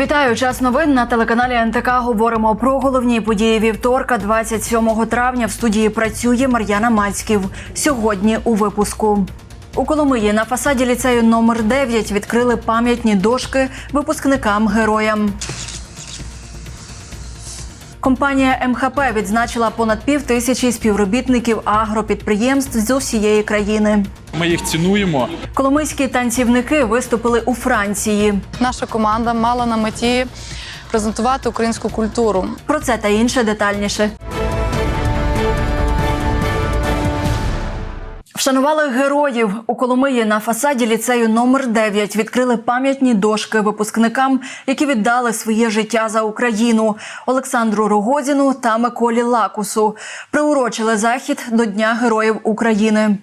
Вітаю час новин на телеканалі НТК. Говоримо про головні події вівторка, 27 травня. В студії працює Мар'яна Мацьків. Сьогодні у випуску. У Коломиї на фасаді ліцею номер 9 відкрили пам'ятні дошки випускникам героям. Компанія МХП відзначила понад пів тисячі співробітників агропідприємств з усієї країни. Ми їх цінуємо. Коломийські танцівники виступили у Франції. Наша команда мала на меті презентувати українську культуру. Про це та інше детальніше. Вшанували героїв у Коломиї на фасаді ліцею номер 9 Відкрили пам'ятні дошки випускникам, які віддали своє життя за Україну Олександру Рогозіну та Миколі Лакусу. Приурочили захід до Дня Героїв України.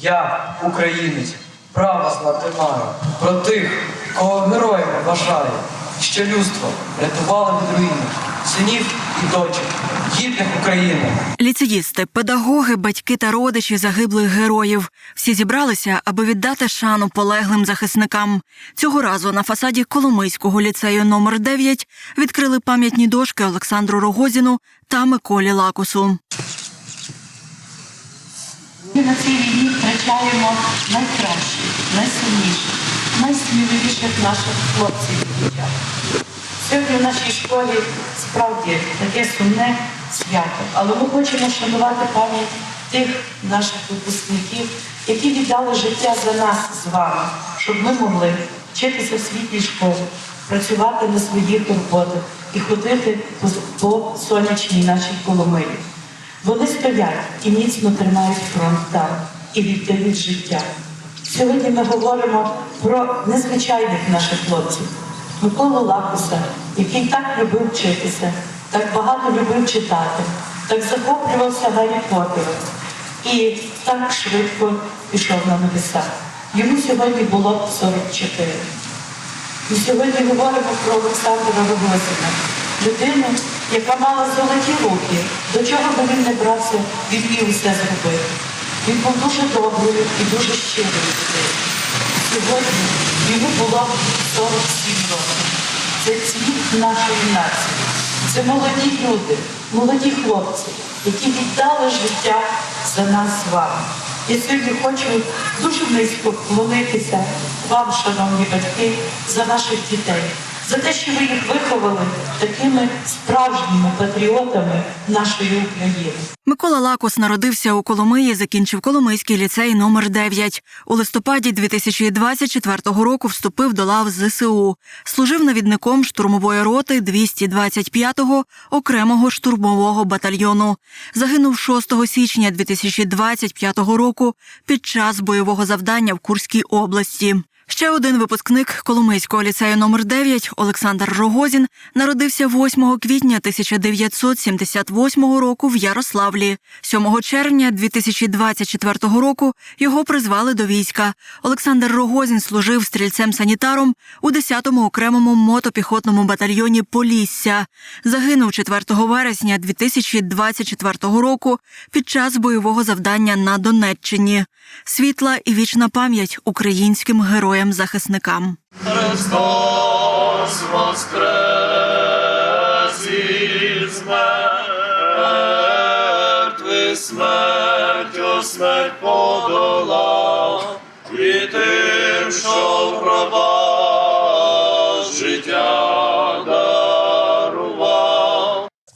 Я, українець, право знати маю про тих, кого героями вважаю, що людство рятувало від руїни, синів і дочок, гідних України. Ліцеїсти, педагоги, батьки та родичі загиблих героїв. Всі зібралися, аби віддати шану полеглим захисникам. Цього разу на фасаді Коломийського ліцею номер 9 відкрили пам'ятні дошки Олександру Рогозіну та Миколі Лакусу. Ми на цій війні втрачаємо найкращих, найсильніших, найсміливіших наших хлопців і дівчат. Сьогодні в нашій школі справді таке сумне свято, але ми хочемо шанувати пам'ять тих наших випускників, які віддали життя за нас з вами, щоб ми могли вчитися в світлій школі, працювати на своїх роботах і ходити по, сонячній нашій Коломиї. Вони стоять і міцно тримають фронт там і віддають життя. Сьогодні ми говоримо про незвичайних наших хлопців. Миколу Лакуса, який так любив вчитися, так багато любив читати, так захоплювався Гаррі Поттером і так швидко пішов на небеса. Йому сьогодні було 44. Ми сьогодні говоримо про Олександра Рогозина, людину, яка мала золоті руки, до чого би він не брався, він міг усе зробити. Він був дуже доброю і дуже щирою людиною. Сьогодні йому було 47 років. Це цвіт нашої нації. Це молоді люди, молоді хлопці, які віддали життя за нас з вами. Я сьогодні хочу дуже низько вклонитися вам, шановні батьки, за ваших дітей, за те, що ви їх виховали такими справжніми патріотами нашої України. Микола Лакус народився у Коломиї, закінчив Коломийський ліцей номер 9 У листопаді 2024 року вступив до лав ЗСУ. Служив навідником штурмової роти 225-го окремого штурмового батальйону. Загинув 6 січня 2025 року під час бойового завдання в Курській області. Ще один випускник Коломийського ліцею номер 9 Олександр Рогозін народився 8 квітня 1978 року в Ярославлі. 7 червня 2024 року його призвали до війська. Олександр Рогозін служив стрільцем-санітаром у 10-му окремому мотопіхотному батальйоні Полісся. Загинув 4 вересня 2024 року під час бойового завдання на Донеччині. Світла і вічна пам'ять українським героям-захисникам. Христос воскрес із мертвих смертю смерть подолав, і тим, що в гробах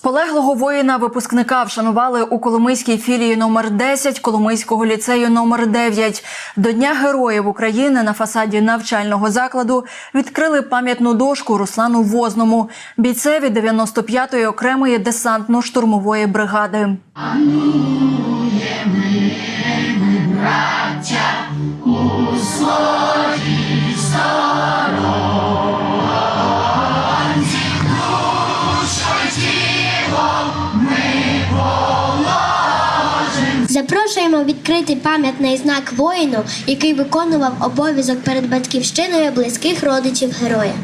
Полеглого воїна випускника вшанували у Коломийській філії номер 10 Коломийського ліцею номер 9 До Дня Героїв України на фасаді навчального закладу відкрили пам'ятну дошку Руслану Возному, бійцеві 95-ї окремої десантно-штурмової бригади. Запрошуємо відкрити пам'ятний знак воїну, який виконував обов'язок перед батьківщиною близьких родичів героя.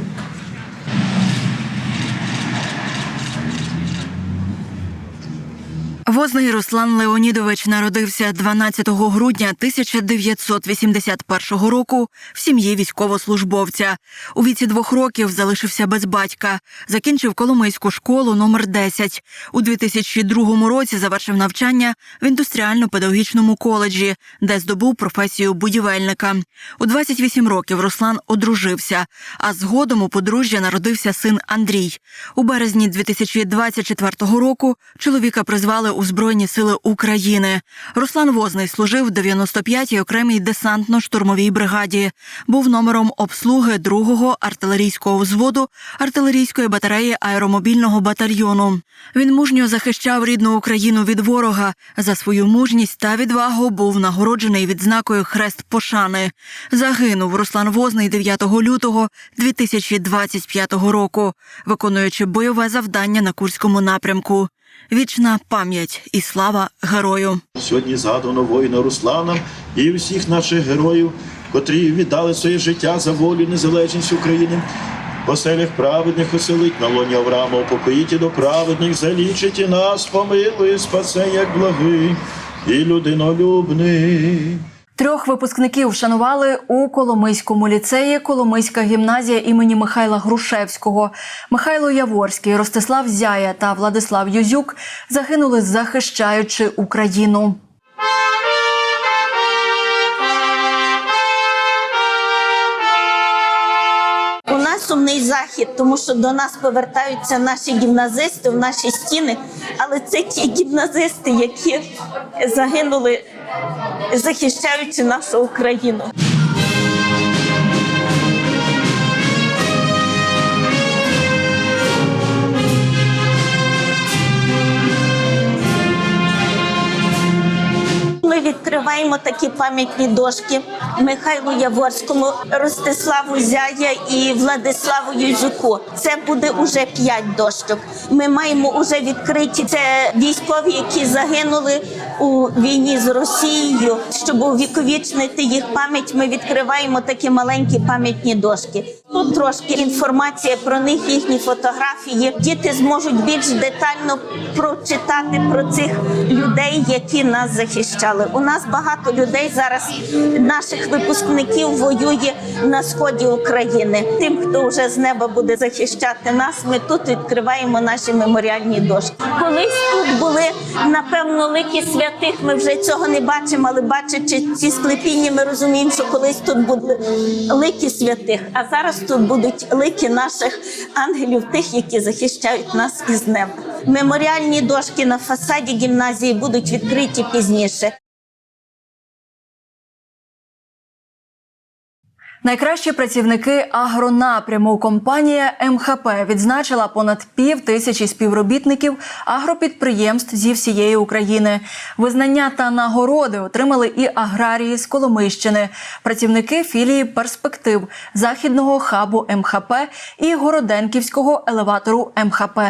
Возний Руслан Леонідович народився 12 грудня 1981 року в сім'ї військовослужбовця. У віці двох років залишився без батька. Закінчив Коломийську школу номер 10. У 2002 році завершив навчання в індустріально-педагогічному коледжі, де здобув професію будівельника. У 28 років Руслан одружився, а згодом у подружжя народився син Андрій. У березні 2024 року чоловіка призвали у Збройні сили України. Руслан Возний служив в 95-й окремій десантно-штурмовій бригаді. Був номером обслуги 2-го артилерійського взводу артилерійської батареї аеромобільного батальйону. Він мужньо захищав рідну Україну від ворога. За свою мужність та відвагу був нагороджений відзнакою Хрест Пошани. Загинув Руслан Возний 9 лютого 2025 року, виконуючи бойове завдання на Курському напрямку. Вічна пам'ять і слава герою. Сьогодні згадано воїна Руслана і всіх наших героїв, котрі віддали своє життя за волю незалежність України. Оселях праведних оселить на лоні Авраама, упокоїть до праведних залічить і нас, помилує, спасе, як благий і людинолюбний. Трьох випускників вшанували у Коломийському ліцеї Коломийська гімназія імені Михайла Грушевського. Михайло Яворський, Ростислав Зяя та Владислав Юзюк загинули, захищаючи Україну. У захід, тому що до нас повертаються наші гімназисти в наші стіни, але це ті гімназисти, які загинули, захищаючи нашу Україну. Відкриваємо такі пам'ятні дошки Михайлу Яворському, Ростиславу Зяя і Владиславу Юзюку. Це буде уже п'ять дошок. Ми маємо уже відкриті це військові, які загинули у війні з Росією. Щоб увіковічнити їх пам'ять, ми відкриваємо такі маленькі пам'ятні дошки. Тут трошки інформація про них, їхні фотографії. Діти зможуть більш детально прочитати про цих людей, які нас захищали. У нас багато людей зараз, наших випускників, воює на сході України. Тим, хто вже з неба буде захищати нас, ми тут відкриваємо наші меморіальні дошки. Колись тут були напевно лики святих. Ми вже цього не бачимо, але бачачи ці склепіння, ми розуміємо, що колись тут були лики святих, а зараз тут будуть лики наших ангелів, тих, які захищають нас із неба. Меморіальні дошки на фасаді гімназії будуть відкриті пізніше. Найкращі працівники агронапряму компанія МХП відзначила понад пів тисячі співробітників агропідприємств зі всієї України. Визнання та нагороди отримали і аграрії з Коломийщини, працівники філії перспектив західного хабу МХП і Городенківського елеватору МХП.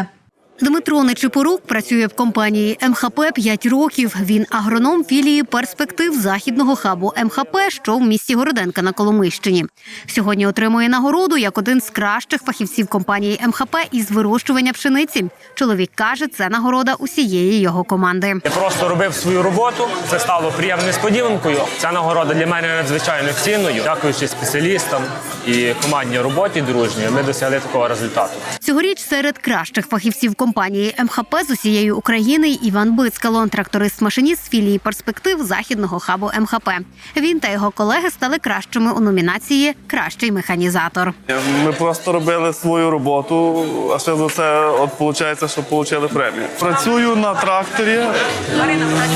Дмитро Нечипорук працює в компанії МХП 5 років. Він агроном філії перспектив західного хабу МХП, що в місті Городенка на Коломийщині. Сьогодні отримує нагороду як один з кращих фахівців компанії МХП із вирощування пшениці. Чоловік каже, це нагорода усієї його команди. Я просто робив свою роботу. Це стало приємною несподіванкою. Ця нагорода для мене надзвичайно цінною. Дякуючи спеціалістам і командній роботі дружньої, ми досягли такого результату. Цьогоріч серед кращих фахівців компанії МХП з усієї України Іван Бицкало, тракторист-машиніст філії перспектив західного хабу МХП. Він та його колеги стали кращими у номінації Кращий механізатор. Ми просто робили свою роботу, а ще за це от виходить, що отримали премію. Працюю на тракторі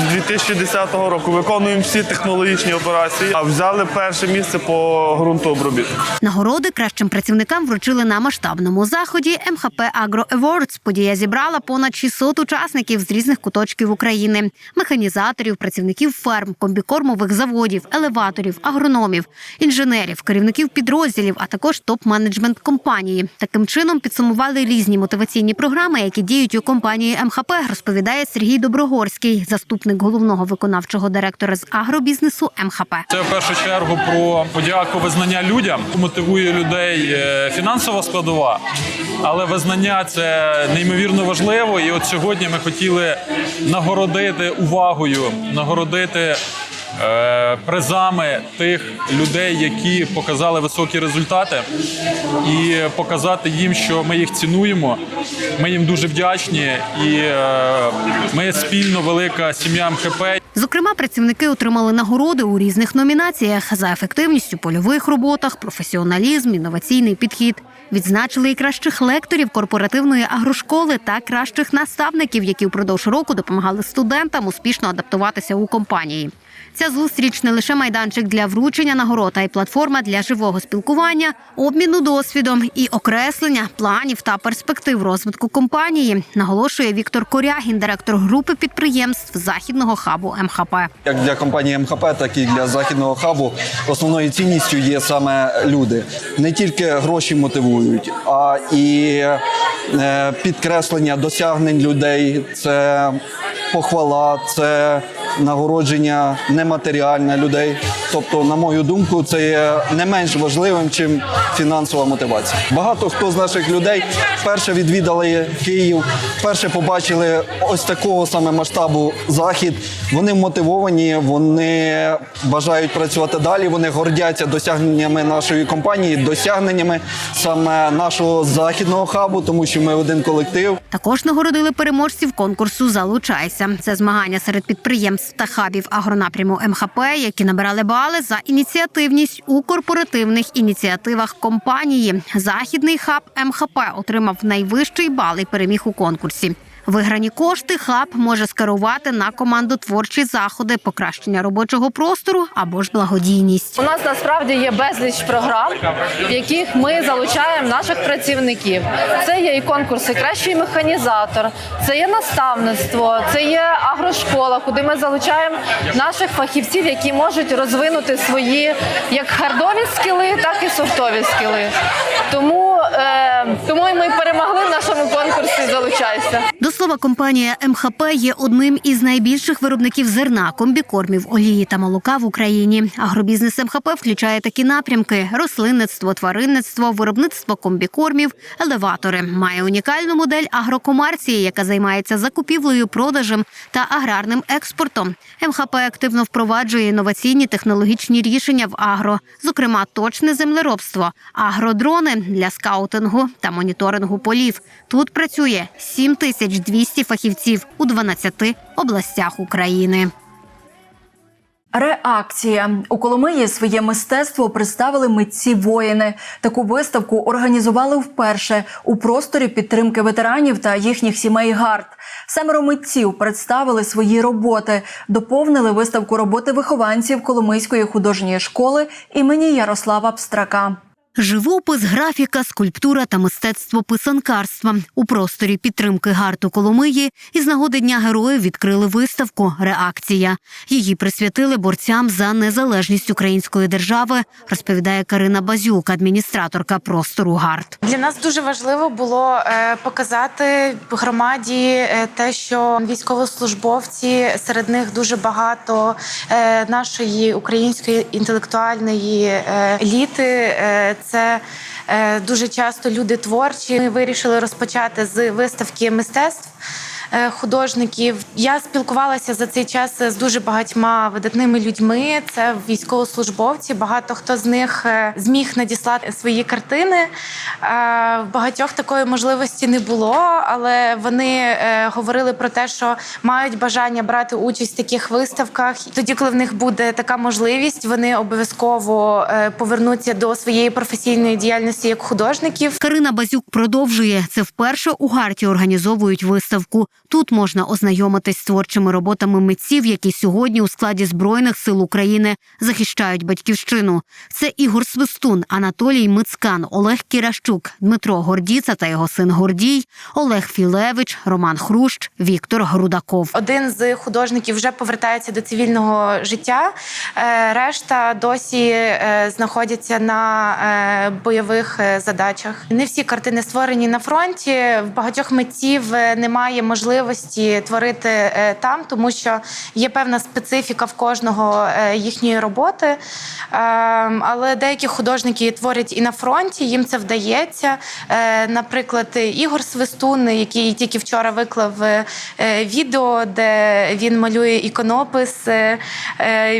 з 2010 року. Виконуємо всі технологічні операції, а взяли перше місце по ґрунтообробітку. Нагороди кращим працівникам вручили на масштабному заході МХП Агро Awards. Подія зібрала понад 600 учасників з різних куточків України: механізаторів, працівників ферм, комбікормових заводів, елеваторів, агрономів, інженерів, керівників підрозділів, а також топ-менеджмент компанії. Таким чином підсумували різні мотиваційні програми, які діють у компанії МХП, розповідає Сергій Доброгорський, заступник головного виконавчого директора з агробізнесу МХП. Це в першу чергу про подяку визнання людям. Мотивує людей е, фінансова складова, але визнання це неймовірно важливо. І от сьогодні ми хотіли нагородити увагою, нагородити. е, Призами тих людей, які показали високі результати, і показати їм, що ми їх цінуємо. Ми їм дуже вдячні, і е, ми спільно велика сім'я МХП. Зокрема, працівники отримали нагороди у різних номінаціях за ефективність у польових роботах, професіоналізм, інноваційний підхід. Відзначили і кращих лекторів корпоративної агрошколи та кращих наставників, які впродовж року допомагали студентам успішно адаптуватися у компанії. Ця зустріч не лише майданчик для вручення нагород, а й платформа для живого спілкування, обміну досвідом і окреслення планів та перспектив розвитку компанії, наголошує Віктор Корягін, директор групи підприємств західного хабу МХП. Як для компанії МХП, так і для західного хабу основною цінністю є саме люди. Не тільки гроші мотивують, а і е, підкреслення досягнень людей, це похвала, це нагородження нематеріальне людей. Тобто, на мою думку, це є не менш важливим, чим фінансова мотивація. Багато хто з наших людей вперше відвідали Київ, вперше побачили ось такого саме масштабу захід. Вони мотивовані, вони бажають працювати далі. Вони гордяться досягненнями нашої компанії, досягненнями саме нашого західного хабу, тому що ми один колектив. Також нагородили переможців конкурсу Залучайся. Це змагання серед підприємств та хабів агронапряму МХП, які набирали бали за ініціативність у корпоративних ініціативах компанії. Західний хаб МХП отримав найвищий бал і переміг у конкурсі. Виграні кошти хаб може скерувати на командотворчі заходи, покращення робочого простору або ж благодійність. У нас насправді є безліч програм, в яких ми залучаємо наших працівників. Це є і конкурси Кращий механізатор, це є наставництво, це є агрошкола, куди ми залучаємо наших фахівців, які можуть розвинути свої як хардові скіли, так і софтові скіли. Тому, е, тому ми перемогли в нашому конкурсі Залучайся. До слова, компанія МХП є одним із найбільших виробників зерна, комбікормів, олії та молока в Україні. Агробізнес МХП включає такі напрямки: рослинництво, тваринництво, виробництво комбікормів, елеватори. Має унікальну модель агрокомерції, яка займається закупівлею, продажем та аграрним експортом. МХП активно впроваджує інноваційні технологічні рішення в агро, зокрема точне землеробство, агродрони для скаутингу та моніторингу полів. Тут працює 7200 фахівців у 12 областях України. Реакція у Коломиї своє мистецтво представили митці воїни. Таку виставку організували вперше у просторі підтримки ветеранів та їхніх сімей гард. Семеро митців представили свої роботи, доповнили виставку роботи вихованців Коломийської художньої школи імені Ярослава Пстрака. Живопис, графіка, скульптура та мистецтво писанкарства у просторі підтримки гарту Коломиї із нагоди Дня героїв відкрили виставку Реакція. Її присвятили борцям за незалежність української держави, розповідає Карина Базюк, адміністраторка простору гарт. Для нас дуже важливо було е, показати громаді е, те, що військовослужбовці серед них дуже багато е, нашої української інтелектуальної еліти. Це е, дуже часто люди творчі. Ми вирішили розпочати з виставки мистецтв. Е, Художників я спілкувалася за цей час з дуже багатьма видатними людьми. Це військовослужбовці. Багато хто з них е, зміг надіслати свої картини. Е, багатьох такої можливості не було, але вони говорили про те, що мають бажання брати участь в таких виставках. Тоді, коли в них буде така можливість, вони обов'язково повернуться до своєї професійної діяльності як художників. Карина Базюк продовжує це вперше у гарті організовують виставку. Тут можна ознайомитись з творчими роботами митців, які сьогодні у складі збройних сил України захищають батьківщину. Це Ігор Свистун, Анатолій Мицкан, Олег Кіращук, Дмитро Гордіца та його син Гордій, Олег Філевич, Роман Хрущ, Віктор Грудаков. Один з художників вже повертається до цивільного життя. е, Решта досі е, знаходяться на е, бойових задачах. Не всі картини створені на фронті. В багатьох митців немає можливості можливості творити е, там, тому що є певна специфіка в кожного е, їхньої роботи. Е, Але деякі художники творять і на фронті, їм це вдається. Е, Наприклад, Ігор Свистун, який тільки вчора виклав відео, де він малює іконопис,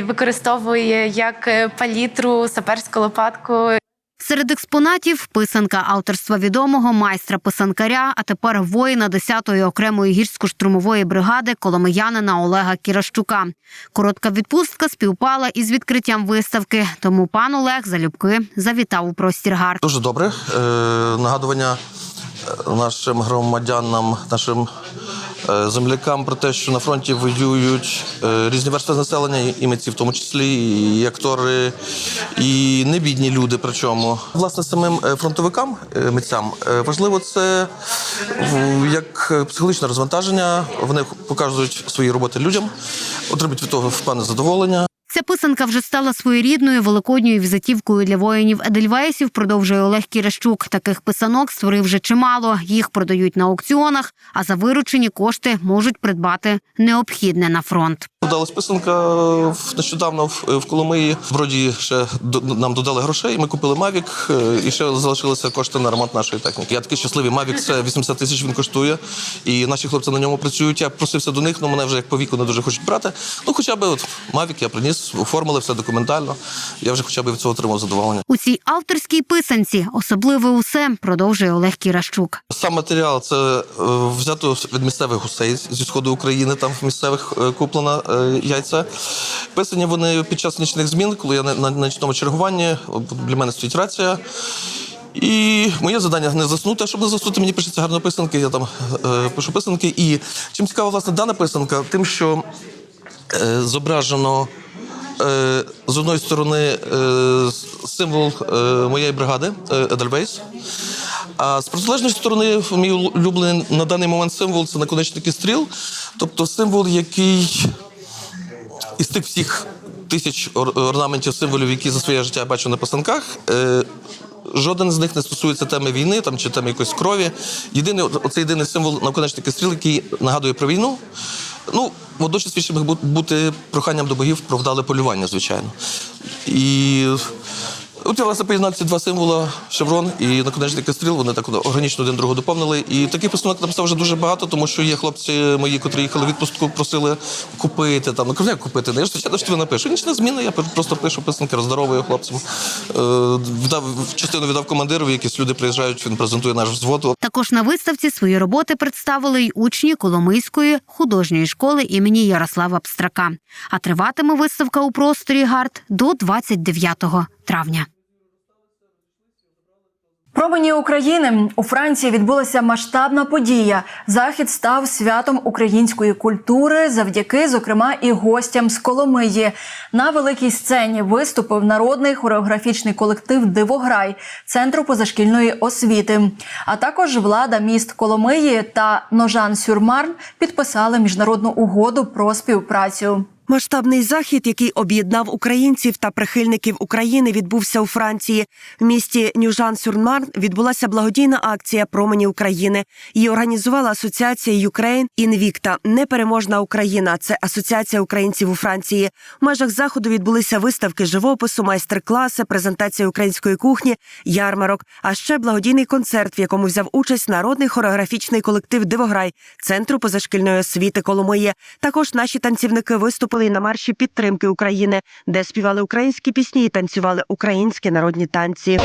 використовує як палітру, саперську лопатку. Серед експонатів писанка авторства відомого майстра писанкаря, а тепер воїна 10-ї окремої гірсько-штурмової бригади коломиянина Олега Кіращука. Коротка відпустка співпала із відкриттям виставки, тому пан Олег залюбки завітав у простір гард. Дуже добре. Е, нагадування е, нашим громадянам, нашим землякам про те, що на фронті воюють е, різні верстви населення, і митці в тому числі, і актори, і небідні люди. Причому власне самим е, фронтовикам, е, митцям е, важливо це як е, психологічне розвантаження. Вони показують свої роботи людям, отримують від того впевнене задоволення. Ця писанка вже стала своєрідною великодньою візитівкою для воїнів Едельвейсів. Продовжує Олег Кірещук. Таких писанок створив вже чимало. Їх продають на аукціонах, а за виручені кошти можуть придбати необхідне на фронт. Додалась писанка в- нещодавно в, в Коломиї. В Броді ще до- нам додали грошей. Ми купили Мавік і ще залишилися кошти на ремонт нашої техніки. Я такий щасливий. Мавік це 80 тисяч він коштує, і наші хлопці на ньому працюють. Я просився до них, але мене вже як по віку не дуже хочуть брати. Ну, хоча б от Мавік я приніс, оформили все документально. Я вже хоча б від цього отримав задоволення. У цій авторській писанці особливе усе продовжує Олег Кіращук. Сам матеріал це е, взято від місцевих гусей зі сходу України. Там в місцевих е, куплено е, яйця. Писані вони під час нічних змін, коли я на, нічному чергуванні. Для мене стоїть рація. І моє завдання не заснути. А щоб не заснути, мені пишеться гарно писанки. Я там е, пишу писанки. І чим цікава власне дана писанка, тим, що е, зображено. Е, з одної сторони е, символ е, моєї бригади е, Едельвейс. А з протилежної сторони, мій улюблений на даний момент символ це наконечники стріл, тобто символ, який тих всіх тисяч орнаментів, символів, які за своє життя я бачу на писанках. Е, Жоден з них не стосується теми війни там, чи теми якоїсь крові. Єдиний, оце єдиний символ наконечники стріл, який нагадує про війну. Ну, водночас більше міг бути проханням до богів про вдале полювання, звичайно. І от власне поєднав ці два символа шеврон і наконечники стріл. Вони так органічно один другого доповнили. І таких там стало вже дуже багато, тому що є хлопці мої, котрі їхали в відпустку, просили купити там. Ну як купити? Ну, я ж звичайно що напишу. Нічна зміна, я просто пишу писанки, роздаровую хлопцям. Е, віддав частину віддав командирові, якісь люди приїжджають, він презентує наш взвод. Також на виставці свої роботи представили й учні Коломийської художньої школи імені Ярослава Пстрака. А триватиме виставка у просторі Гард до 29 травня. Промені України у Франції відбулася масштабна подія. Захід став святом української культури завдяки, зокрема, і гостям з Коломиї. На великій сцені виступив народний хореографічний колектив Дивограй центру позашкільної освіти. А також влада міст Коломиї та Ножан Сюрмарн підписали міжнародну угоду про співпрацю. Масштабний захід, який об'єднав українців та прихильників України, відбувся у Франції. В місті Нюжан-Сюрмарн відбулася благодійна акція Промені України. Її організувала асоціація Ukraine Invicta Непереможна Україна. Це асоціація українців у Франції. В межах заходу відбулися виставки живопису, майстер-класи, презентація української кухні, ярмарок. А ще благодійний концерт, в якому взяв участь народний хореографічний колектив Дивограй центру позашкільної освіти Коломиї. Також наші танцівники виступили на марші підтримки України, де співали українські пісні і танцювали українські народні танці.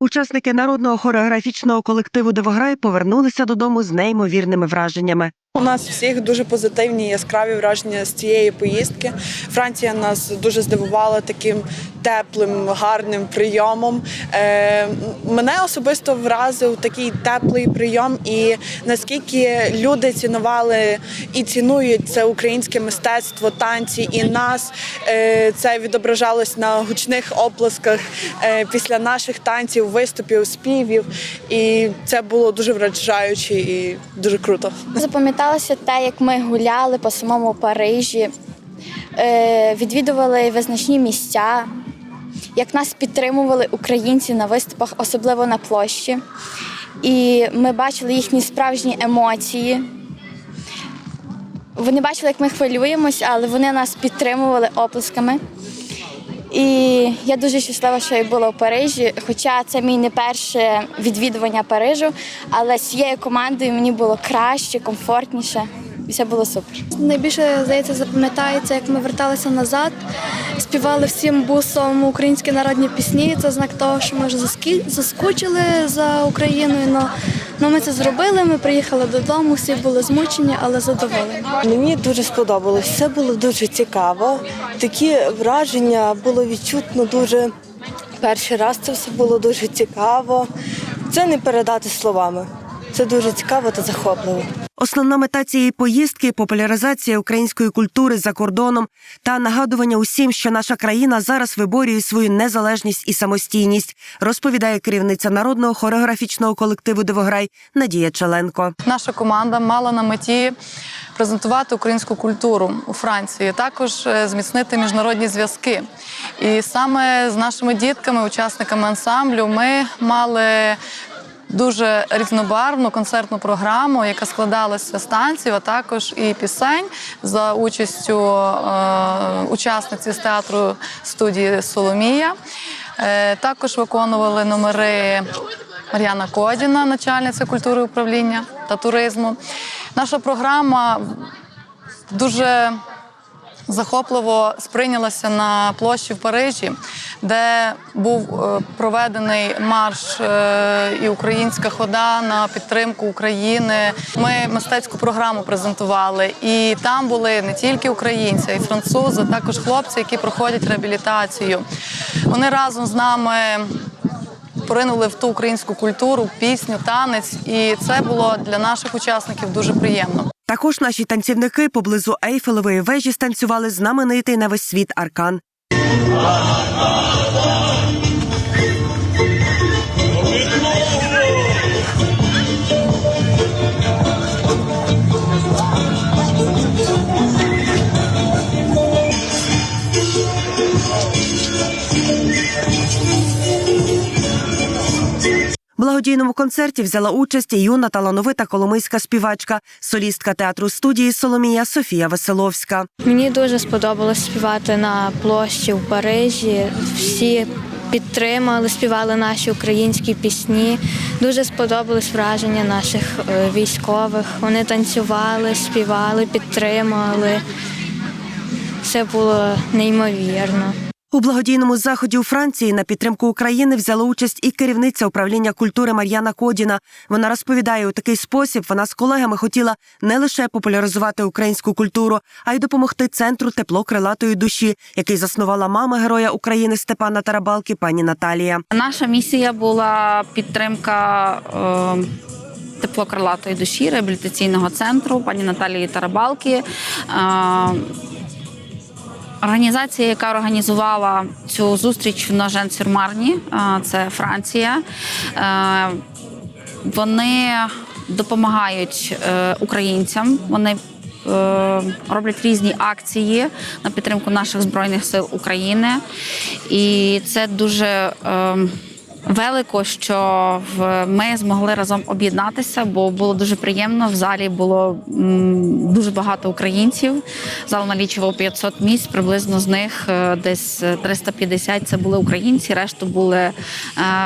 Учасники народного хореографічного колективу Дивограй повернулися додому з неймовірними враженнями. У нас всіх дуже позитивні яскраві враження з цієї поїздки. Франція нас дуже здивувала таким теплим, гарним прийомом. Е, мене особисто вразив такий теплий прийом, і наскільки люди цінували і цінують це українське мистецтво, танці і нас. Е, це відображалось на гучних оплесках е, після наших танців, виступів, співів. І це було дуже вражаюче і дуже круто. Запам'яталося те, як ми гуляли по самому Парижі, е, відвідували визначні місця, як нас підтримували українці на виступах, особливо на площі. І ми бачили їхні справжні емоції. Вони бачили, як ми хвилюємося, але вони нас підтримували оплесками. І я дуже щаслива, що я була в Парижі. Хоча це мій не перше відвідування Парижу, але з цією командою мені було краще, комфортніше, і все було супер. Найбільше здається запам'ятається, як ми верталися назад, співали всім бусом українські народні пісні. Це знак того, що ми вже заскучили за Україною. Ну ми це зробили. Ми приїхали додому, всі були змучені, але задоволені. Мені дуже сподобалось. Все було дуже цікаво. Такі враження було відчутно дуже. Перший раз це все було дуже цікаво. Це не передати словами. Це дуже цікаво та захопливо. Основна мета цієї поїздки популяризація української культури за кордоном та нагадування усім, що наша країна зараз виборює свою незалежність і самостійність, розповідає керівниця народного хореографічного колективу Дивограй Надія Челенко. Наша команда мала на меті презентувати українську культуру у Франції, також е, зміцнити міжнародні зв'язки. І саме з нашими дітками, учасниками ансамблю, ми мали. Дуже різнобарвну концертну програму, яка складалася з танців, а також і пісень за участю е, учасниці з театру студії Соломія. Е, також виконували номери Мар'яна Кодіна, начальниця культури управління та туризму. Наша програма дуже захопливо сприйнялася на площі в Парижі, де був е, проведений марш е, і українська хода на підтримку України. Ми мистецьку програму презентували, і там були не тільки українці, а й французи, також хлопці, які проходять реабілітацію. Вони разом з нами. Поринули в ту українську культуру, пісню, танець, і це було для наших учасників дуже приємно. Також наші танцівники поблизу Ейфелевої вежі станцювали знаменитий на весь світ аркан. В благодійному концерті взяла участь і юна талановита коломийська співачка, солістка театру студії Соломія Софія Веселовська. Мені дуже сподобалось співати на площі в Парижі. Всі підтримали, співали наші українські пісні. Дуже сподобалось враження наших е, військових. Вони танцювали, співали, підтримали. Це було неймовірно. У благодійному заході у Франції на підтримку України взяла участь і керівниця управління культури Мар'яна Кодіна. Вона розповідає, у такий спосіб вона з колегами хотіла не лише популяризувати українську культуру, а й допомогти центру тепло крилатої душі, який заснувала мама героя України Степана Тарабалки, пані Наталія. Наша місія була підтримка е, теплокрилатої душі реабілітаційного центру пані Наталії Тарабалки. Організація, яка організувала цю зустріч в Ножен-Сюрмарні, це Франція. Е, Вони допомагають е, українцям. Вони е, роблять різні акції на підтримку наших збройних сил України, і це дуже велико, що ми змогли разом об'єднатися, бо було дуже приємно. В залі було дуже багато українців. Зал налічував 500 місць. Приблизно з них е, десь 350 це були українці, решту були е,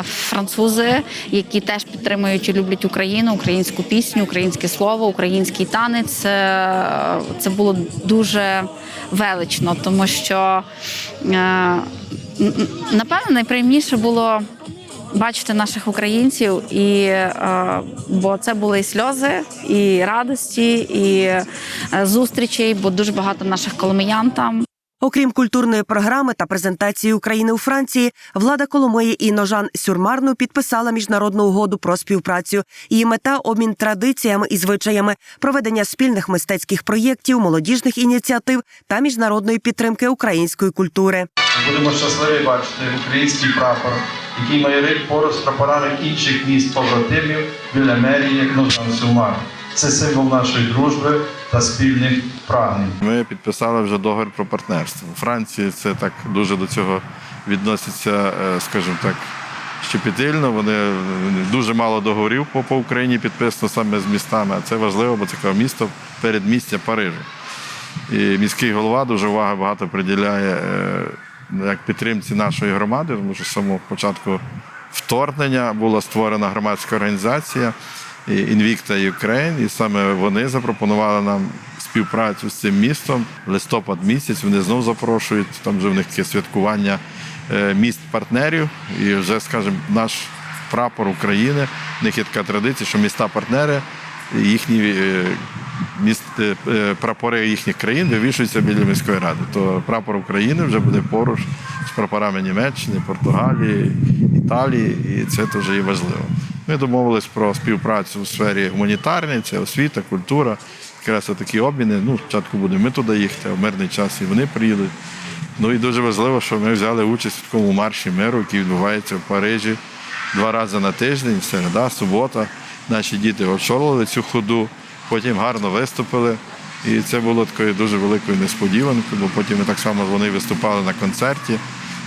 французи, які теж підтримують і люблять Україну, українську пісню, українське слово, український танець. Е, Це було дуже велично, тому що напевно найприємніше було бачити наших українців, і е, бо це були і сльози, і радості, і е, зустрічей, бо дуже багато наших коломиян там. Окрім культурної програми та презентації України у Франції, влада Коломиї і Ножан Сюрмарну підписала міжнародну угоду про співпрацю. Її мета обмін традиціями і звичаями, проведення спільних мистецьких проєктів, молодіжних ініціатив та міжнародної підтримки української культури. Будемо щасливі бачити український прапор, який майорить поруч з прапорами інших міст побратимів біля мерії Ножан-Сюмар. Це символ нашої дружби та спільних прагнень. Ми підписали вже договір про партнерство. У Франції це так дуже до цього відноситься, е, скажімо так, щепетильно. Вони е, дуже мало договорів по, по Україні підписано саме з містами. А це важливо, бо це місто передмістя Парижу. І міський голова дуже уваги багато приділяє е, як підтримці нашої громади, тому що з самого початку вторгнення була створена громадська організація Invicta Ukraine, і саме вони запропонували нам співпрацю з цим містом. Листопад місяць вони знов запрошують. Там вже в них таке святкування е, міст партнерів. І вже, скажімо, наш прапор України. В них є така традиція, що міста-партнери їхні е, міст, е, е, прапори їхніх країн вивішуються біля міської ради. То прапор України вже буде поруч з прапорами Німеччини, Португалії, Італії, і це є важливо. Ми домовились про співпрацю у сфері гуманітарній, це освіта, культура. Якраз такі обміни. Ну, спочатку будемо ми туди їхати, а в мирний час і вони приїдуть. Ну і дуже важливо, що ми взяли участь в такому марші миру, який відбувається в Парижі два рази на тиждень, середа, субота. Наші діти очолили цю ходу, потім гарно виступили. І це було такою дуже великою несподіванкою, бо потім ми так само вони виступали на концерті,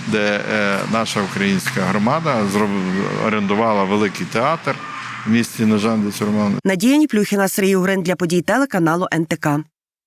де е, наша українська громада орендувала великий театр в місті Ножан де Цюрман. Надія Ніплюхіна, Сергій Угрин для подій телеканалу НТК.